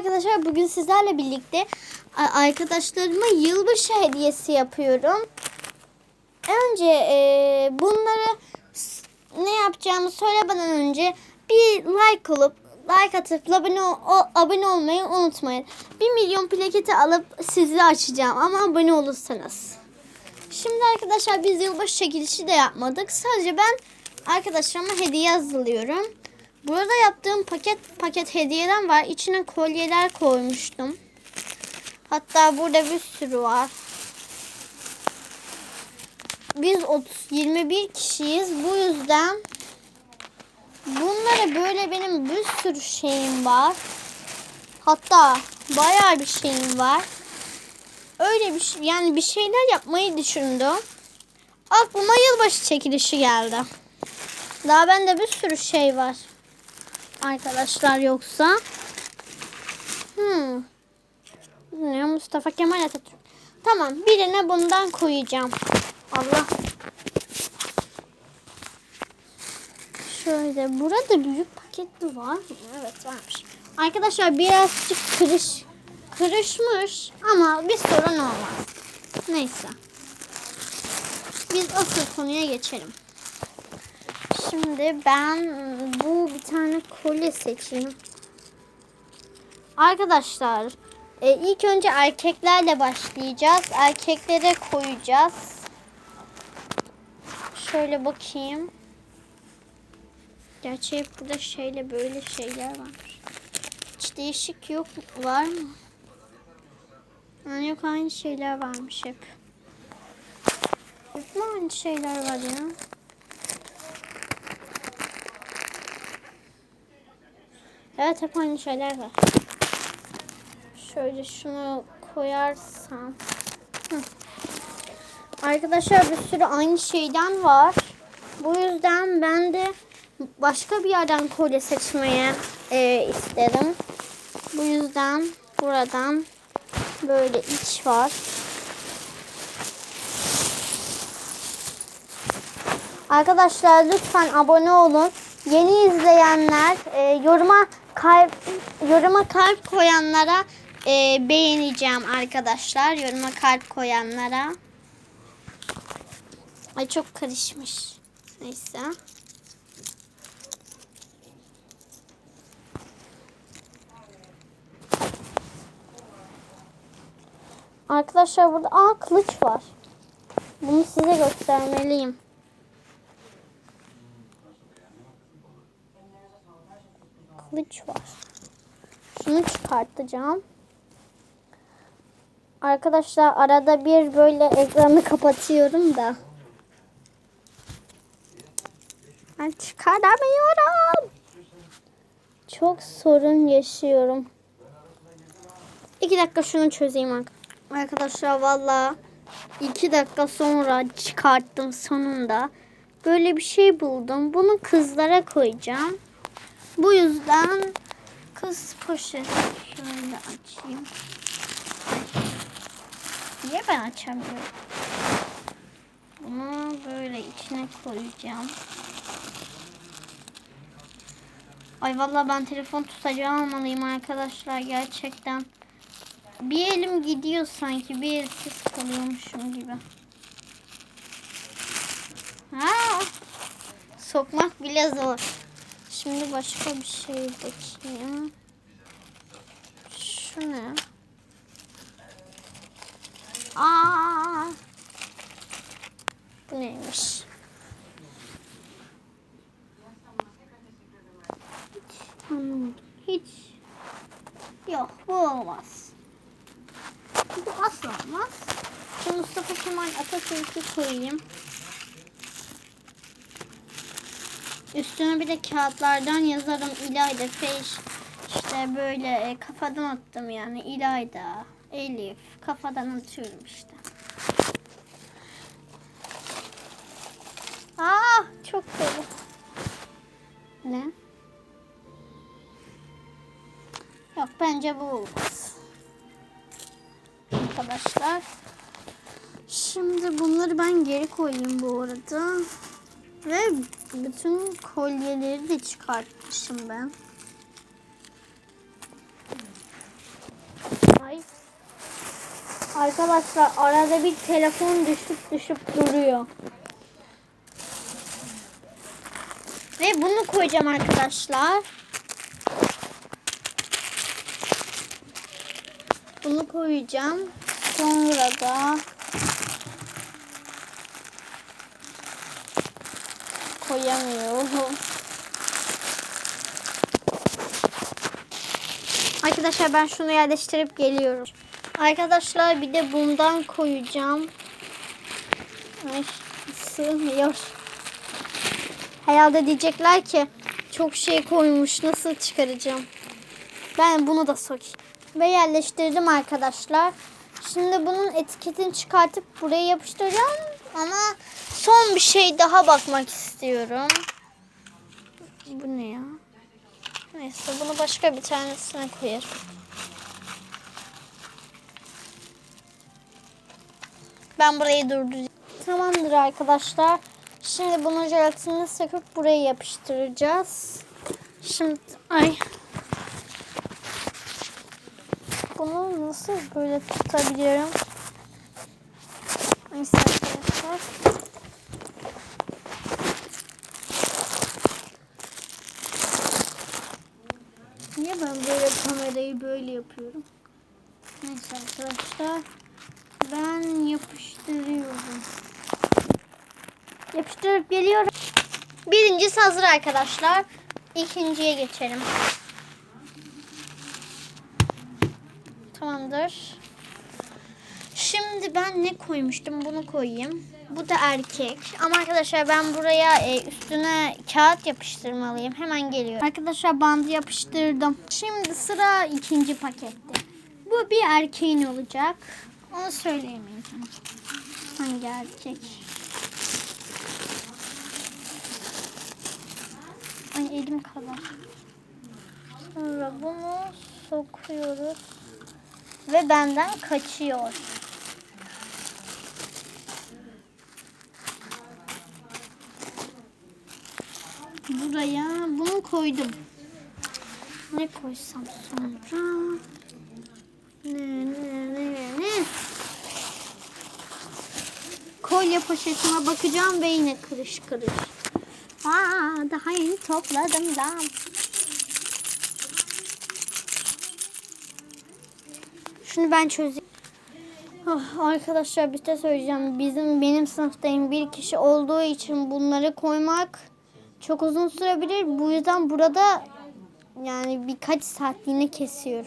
Arkadaşlar bugün sizlerle birlikte arkadaşlarıma yılbaşı hediyesi yapıyorum. Önce e, bunları ne yapacağımı söylemeden önce bir like olup like atıp abone, o- abone olmayı unutmayın. 1 milyon plaketi alıp sizi açacağım ama abone olursanız. Şimdi arkadaşlar biz yılbaşı çekilişi de yapmadık. Sadece ben arkadaşlarıma hediye hazırlıyorum. Burada yaptığım paket paket hediyeler var. İçine kolyeler koymuştum. Hatta burada bir sürü var. Biz 30, 21 kişiyiz. Bu yüzden bunlara böyle benim bir sürü şeyim var. Hatta bayağı bir şeyim var. Öyle bir şey, yani bir şeyler yapmayı düşündüm. Aklıma yılbaşı çekilişi geldi. Daha bende bir sürü şey var. Arkadaşlar yoksa. Hmm. Mustafa Kemal Atatürk. Tamam birine bundan koyacağım. Allah. Şöyle burada büyük paketli var mı? Evet varmış. Arkadaşlar birazcık kırış kırışmış ama bir sorun olmaz. Neyse. Biz asıl konuya geçelim. Şimdi ben bu bir tane kolye seçeyim. Arkadaşlar e, ilk önce erkeklerle başlayacağız. Erkeklere koyacağız. Şöyle bakayım. Gerçi hep burada şeyle böyle şeyler var. Hiç değişik yok var mı? Yani yok aynı şeyler varmış hep. Hep aynı şeyler var ya? Evet hep aynı şeyler var. Şöyle şunu koyarsam. Arkadaşlar bir sürü aynı şeyden var. Bu yüzden ben de başka bir yerden kolye seçmeye e, istedim. Bu yüzden buradan böyle iç var. Arkadaşlar lütfen abone olun. Yeni izleyenler e, yoruma kalp yoruma kalp koyanlara e, beğeneceğim arkadaşlar. Yoruma kalp koyanlara. Ay çok karışmış. Neyse. Arkadaşlar burada aa kılıç var. Bunu size göstermeliyim. Kılıç var. Şunu çıkartacağım. Arkadaşlar arada bir böyle ekranı kapatıyorum da. Ben çıkaramıyorum. Çok sorun yaşıyorum. İki dakika şunu çözeyim ar- arkadaşlar. Valla iki dakika sonra çıkarttım sonunda. Böyle bir şey buldum. Bunu kızlara koyacağım. Bu yüzden kız poşet şöyle açayım. Niye ben açamıyorum? Bunu böyle içine koyacağım. Ay vallahi ben telefon tutacağı almalıyım arkadaşlar gerçekten. Bir elim gidiyor sanki bir elsiz kalıyormuşum gibi. Ha, sokmak bile zor. Şimdi başka bir şey bakayım. Şu ne? Aa! Bu neymiş? Anlamadım. Hiç. Yok bu olmaz. Bu asla olmaz. Şu Mustafa Kemal Atatürk'ü koyayım. Üstüne bir de kağıtlardan yazarım İlayda Feş. İşte böyle e, kafadan attım yani İlayda, Elif kafadan atıyorum işte. Aa çok dolu. Ne? Yok bence bu olmaz. Arkadaşlar. Şimdi bunları ben geri koyayım bu arada. Ve bütün kolyeleri de çıkartmışım ben. Ay. Arkadaşlar arada bir telefon düşüp düşüp duruyor. Ve bunu koyacağım arkadaşlar. Bunu koyacağım. Sonra da koyamıyorum. Arkadaşlar ben şunu yerleştirip geliyorum. Arkadaşlar bir de bundan koyacağım. Ay sığmıyor. Herhalde diyecekler ki çok şey koymuş nasıl çıkaracağım. Ben bunu da sokayım. Ve yerleştirdim arkadaşlar. Şimdi bunun etiketini çıkartıp buraya yapıştıracağım. Ama son bir şey daha bakmak istiyorum. Bu ne ya? Neyse bunu başka bir tanesine koyarım. Ben burayı durduracağım. Tamamdır arkadaşlar. Şimdi bunun jelatinini söküp buraya yapıştıracağız. Şimdi ay bunu nasıl böyle tutabilirim? Neyse arkadaşlar. Niye ben böyle kamerayı böyle yapıyorum? Neyse arkadaşlar. Ben yapıştırıyorum. Yapıştırıp geliyorum. Birincisi hazır arkadaşlar. İkinciye geçelim. Tamamdır. Şimdi ben ne koymuştum? Bunu koyayım. Bu da erkek. Ama arkadaşlar ben buraya e, üstüne kağıt yapıştırmalıyım. Hemen geliyorum. Arkadaşlar bandı yapıştırdım. Şimdi sıra ikinci pakette. Bu bir erkeğin olacak. Onu söyleyemeyeceğim. Hangi erkek? Ay elim kadar. Sonra bunu sokuyoruz. Ve benden kaçıyor. Buraya bunu koydum. Ne koysam sonra? Ne ne ne ne? Kolye poşetime bakacağım ve yine kırış kırış. Aa, daha yeni topladım da. Şunu ben çözeyim. Ah, arkadaşlar bir şey söyleyeceğim. Bizim benim sınıftayım bir kişi olduğu için bunları koymak çok uzun sürebilir. Bu yüzden burada yani birkaç saatliğine kesiyorum.